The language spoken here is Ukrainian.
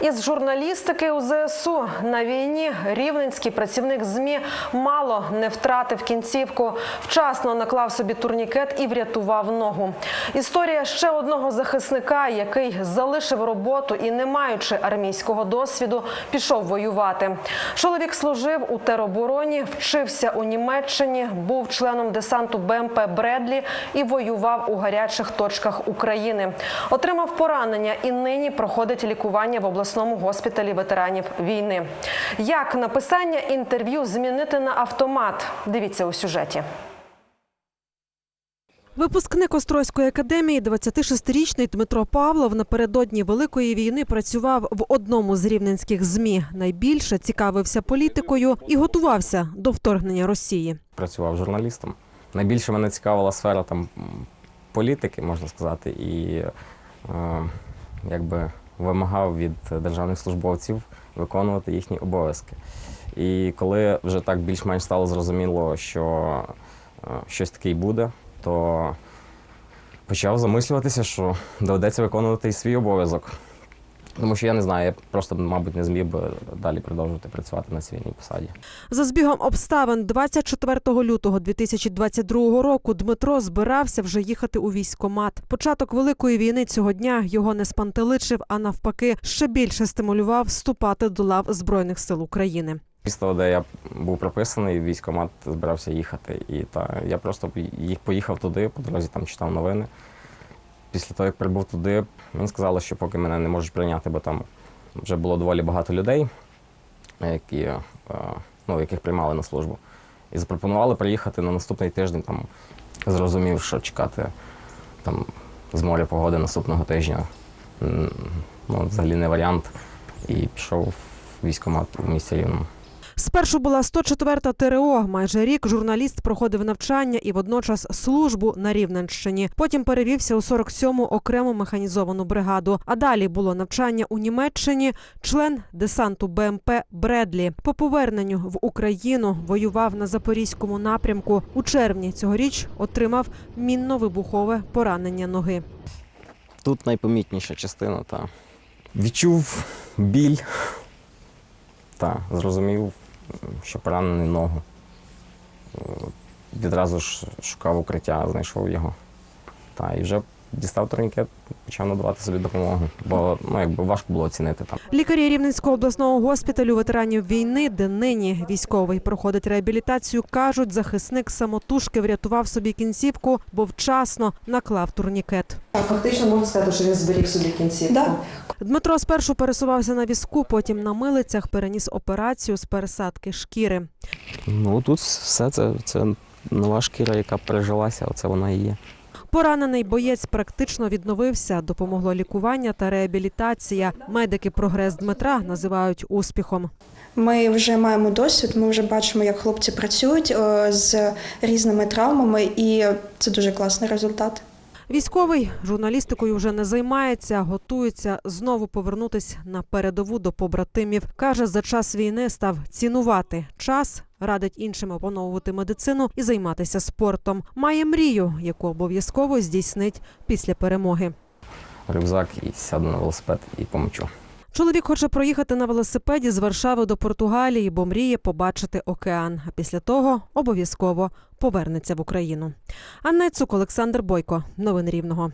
Із журналістики у ЗСУ на війні рівненський працівник ЗМІ мало не втратив кінцівку, вчасно наклав собі турнікет і врятував ногу. Історія ще одного захисника, який залишив роботу і, не маючи армійського досвіду, пішов воювати. Чоловік служив у теробороні, вчився у Німеччині, був членом десанту БМП Бредлі і воював у гарячих точках України. Отримав поранення і нині проходить лікування в обласному госпіталі ветеранів війни. Як написання інтерв'ю змінити на автомат? Дивіться у сюжеті. Випускник Острозької академії, 26-річний Дмитро Павлов, напередодні Великої війни працював в одному з рівненських ЗМІ. Найбільше цікавився політикою і готувався до вторгнення Росії. працював журналістом. Найбільше мене цікавила сфера там політики, можна сказати, і е, якби вимагав від державних службовців виконувати їхні обов'язки. І коли вже так більш-менш стало зрозуміло, що е, щось таке й буде, то почав замислюватися, що доведеться виконувати і свій обов'язок. Тому що я не знаю, я просто, мабуть, не зміг би далі продовжувати працювати на цивільній посаді. За збігом обставин 24 лютого 2022 року Дмитро збирався вже їхати у військкомат. Початок великої війни цього дня його не спантеличив, а навпаки, ще більше стимулював вступати до лав збройних сил України. Місто, де я був прописаний, військкомат збирався їхати. І та я просто їх поїхав туди, по дорозі там читав новини. Після того, як прибув туди, мені сказали, що поки мене не можуть прийняти, бо там вже було доволі багато людей, які, е, ну, яких приймали на службу. І запропонували приїхати на наступний тиждень. Там зрозумів, що чекати там з моря погоди наступного тижня. Ну, взагалі не варіант. І пішов в військкомат у місті Рівному. Спершу була 104-та ТРО. Майже рік журналіст проходив навчання і водночас службу на Рівненщині. Потім перевівся у 47-му окрему механізовану бригаду. А далі було навчання у Німеччині. Член десанту БМП Бредлі. По поверненню в Україну воював на запорізькому напрямку. У червні цьогоріч отримав мінно-вибухове поранення ноги. Тут найпомітніша частина, та відчув біль та зрозумів, що поранений ногу. Е, Відразу ж шукав укриття, знайшов його. Та, і вже дістав турнікет, почав надавати собі допомогу, бо ну, якби важко було оцінити там. Лікарі Рівненського обласного госпіталю ветеранів війни, де нині військовий проходить реабілітацію, кажуть, захисник самотужки врятував собі кінцівку, бо вчасно наклав турнікет. Фактично можна сказати, що він зберіг собі кінцівку. Да. Дмитро спершу пересувався на візку, потім на милицях переніс операцію з пересадки шкіри. Ну тут все це, це нова шкіра, яка пережилася, оце вона і є. Поранений боєць практично відновився. Допомогло лікування та реабілітація. Медики прогрес Дмитра називають успіхом. Ми вже маємо досвід, ми вже бачимо, як хлопці працюють е, з різними травмами, і це дуже класний результат. Військовий журналістикою вже не займається, готується знову повернутись на передову до побратимів. каже, за час війни став цінувати час, радить іншим опановувати медицину і займатися спортом. Має мрію, яку обов'язково здійснить після перемоги. Рюкзак і сяду на велосипед і помчу. Чоловік хоче проїхати на велосипеді з Варшави до Португалії, бо мріє побачити океан. А після того обов'язково повернеться в Україну. Анна Цук, Олександр Бойко. Новини Рівного.